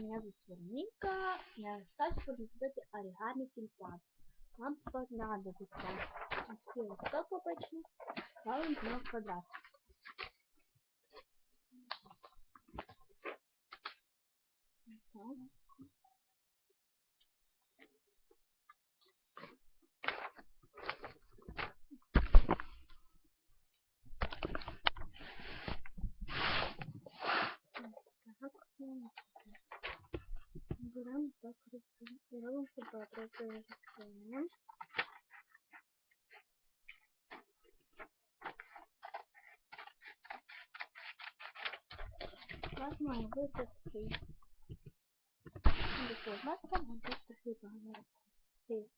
зовут Вероника. Я буду сделать оригами тюльпан. Нам понадобится такие вот ставим на квадрат. Так, так і робимо має бути такий документка, буде такий багатий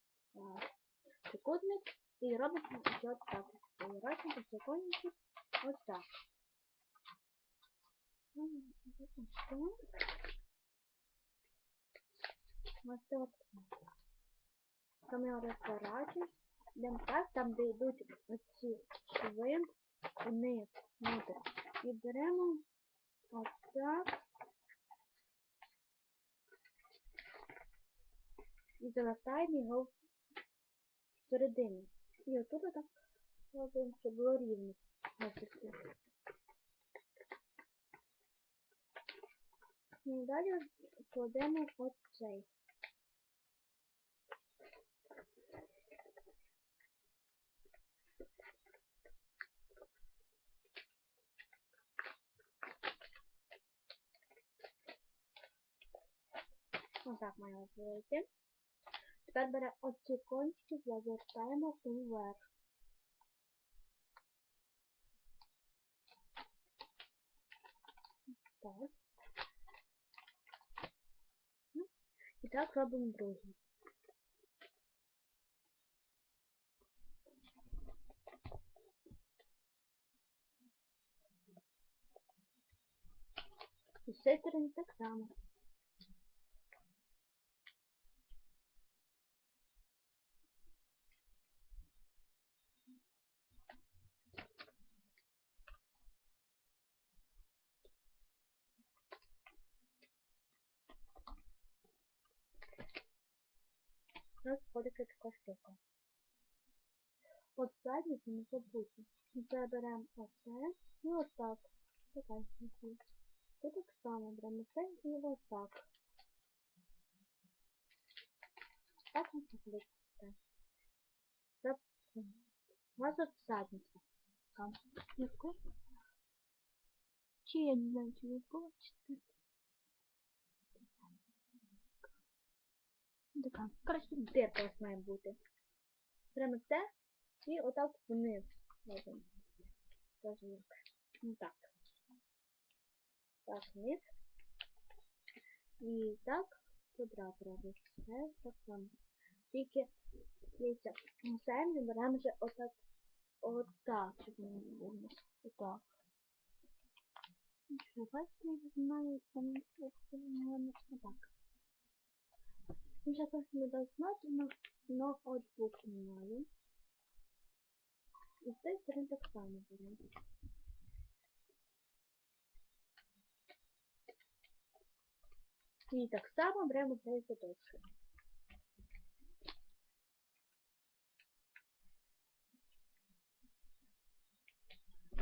трикутник і робимо ось так. Робимо трикутники ось так. Ось так. Камера розворачує. Йдемо так, там де йдуть оці шви вниз, внутрь. І беремо ось так. І завертаємо його всередину. І отут так робимо, щоб було рівно. І далі кладемо оцей. Отак має вийти. Тепер бере оці кончики, завертаємо вверх. Так. І так робимо другий. І з цієї сторони так само. Входить така штука. От ззаді не забудьте. Це беремо оце і отак. Така штука. Це так само беремо це і ось так. Виходить. Це у вас от задниця. Там. Чи я не знаю, чи ви бачите. Така. Коротше, дирка ось має бути. Прямо це і отак вниз. Скажу. Ну так. Так, вниз. І так квадрат робить. Це так само. Тільки, дивіться, землю беремо вже отак. Отак, щоб не було. Отак. Що, бачите, я знаю, там, отак. Я сейчас не знати, но, но от двох немає. І з цієї сторони так само беремо. І так само беремо цей задовше.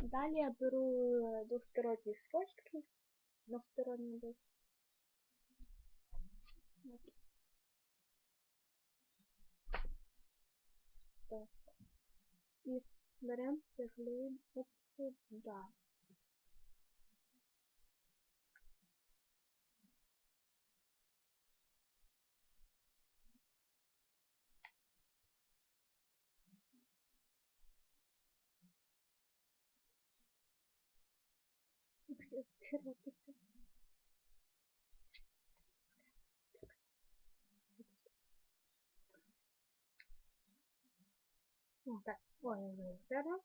Далі я беру двосторонні скотчки, двосторонні десь. Так. І беремо приклеїмо от сюди. О, так, ой, ой, зараз.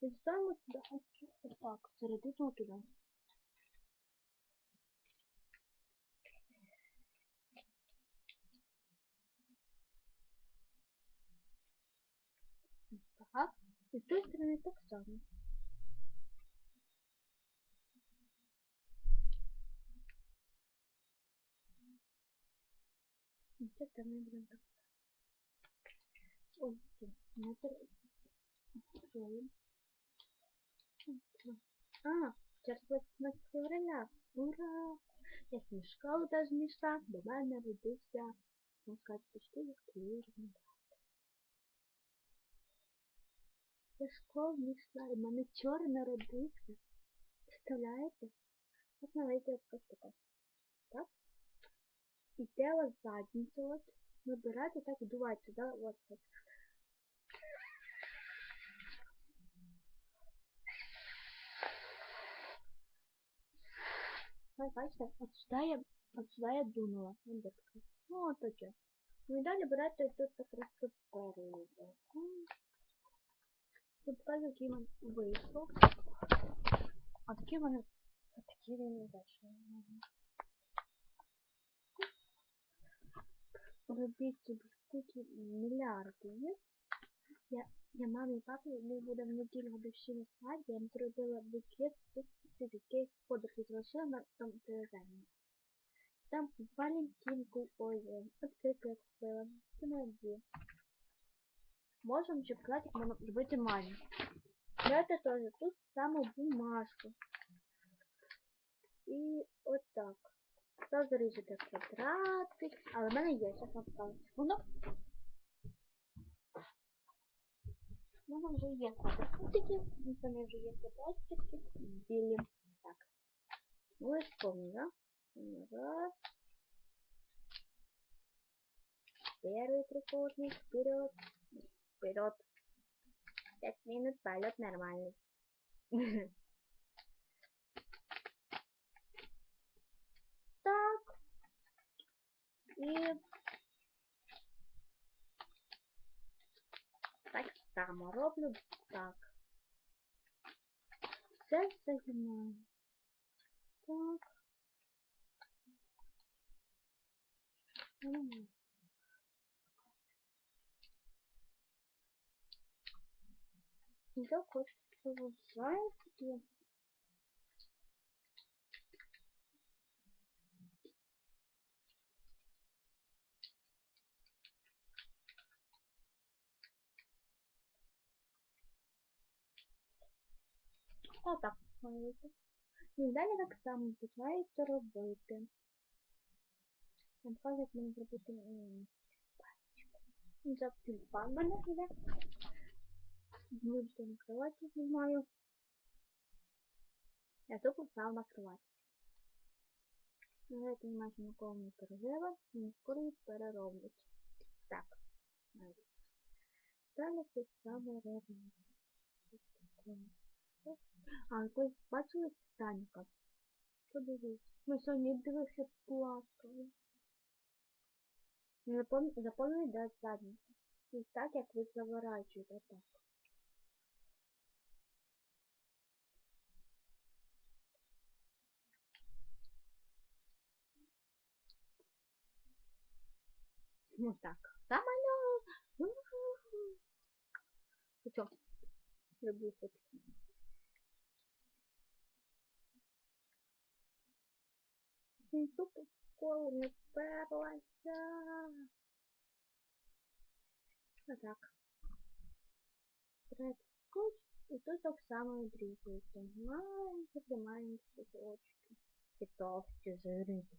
І ставимо сюди ось так, середину туди. Так, і з тої сторони так само. Це там не будемо так. А, зараз 18 февраля. Ура! Я снежка даже знайшла, до мене родився, можна сказати, почти відкритий. Я школу знайшла, і в мене вчора народився. Представляєте? От маленька така штука. Так? І тело задницю от. Набирати так вдувайте, да? Вот так. Бачите, от сюди я, от сюди я дунула. Ну, от таке. Ну і далі берете тут так розпаруєте. Тут покажу, який він вийшов. А такі в мене, а такі він не дальше. Робіть собі стільки мільярдів. Я, я мамі і папі, ми буде в неділю годовщини свадьби, я їм зробила букет який подорожі залишила на тому телевізорі. Там Валентинку, ой, открытку я купила. Це дві. Можем ще показати, як можна зробити мамі. Давайте теж тут саму бумажку. І отак. То заріжете квадратик, але в мене є, зараз вам покажу. У мене вже є квадратики, у мене вже є квадратики білі. Так. Ну і вспомнила. Раз. Первый трикутник вперед. Вперед. Пять минут полет нормальный. Так. И само роблю так. Все загинаю. Так. Нормально. И так вот Отак робити. І далі так само починається робити. Я покажу, як мені зробити. За тюльпан мене йде. Вибачте на кроваті знімаю. Я тут поставила на. Але я майже нікого не пережила, і скоро перероблять. Так. навіть. Далі те саме робимо. А, якось бачили Таніка? Подивись. Ми сьогодні дивився плакали. Запомни, де задниця. І так, як ви заворачуєте, так. Ну так. Самолет! Ну что? Люблю фотки. Тут школу не вперлася. Отак. Треба скотч. І тут так само відрізується. Маленькі, маленькі кусочки. І товсті жиринки.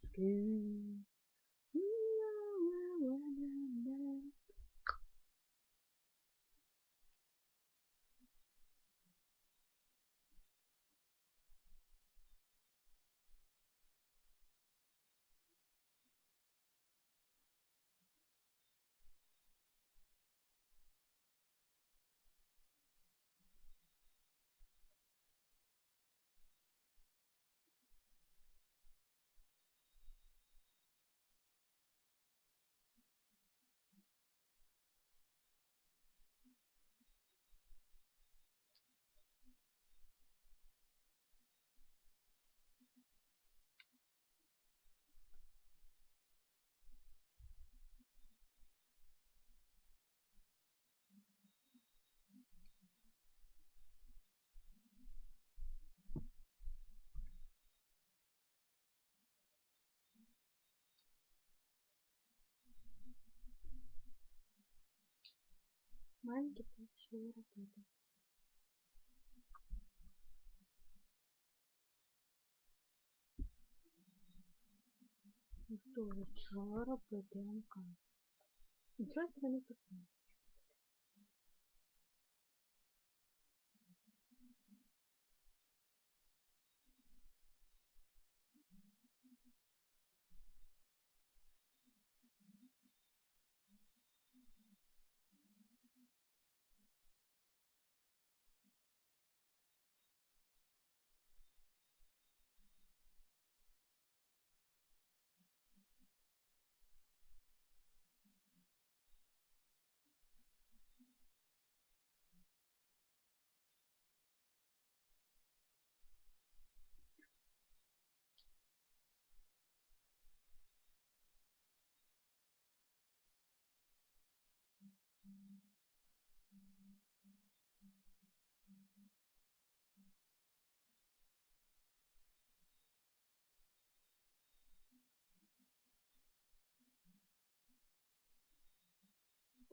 Маленький почали робити. Ну що ж, що робити, я вам кажу. Нічого з мене тут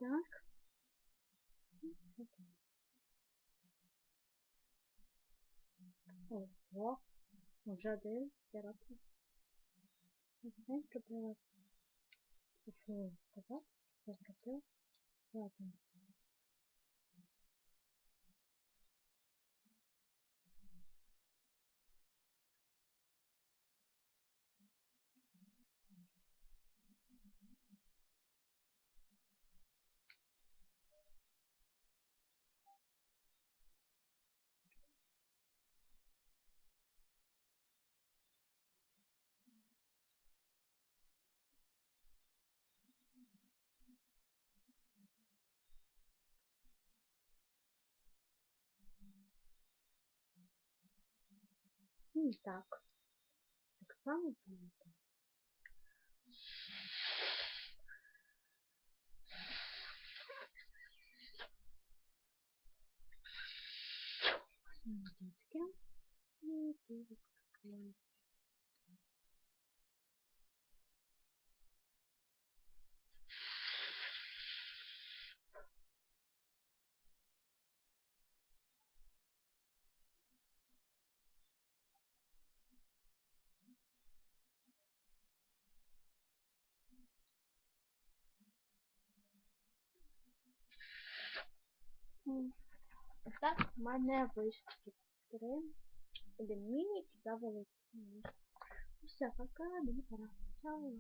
Так. Ого. Вже один років. Знаєш, що було? Що сказати? Я зробив. Ладно. Ну, так. Так само буде. Дітки. І тут відкриваємо. М. Так, в мене вийшло три. Один міні і два великі. Все, пока, мені пора. Чао.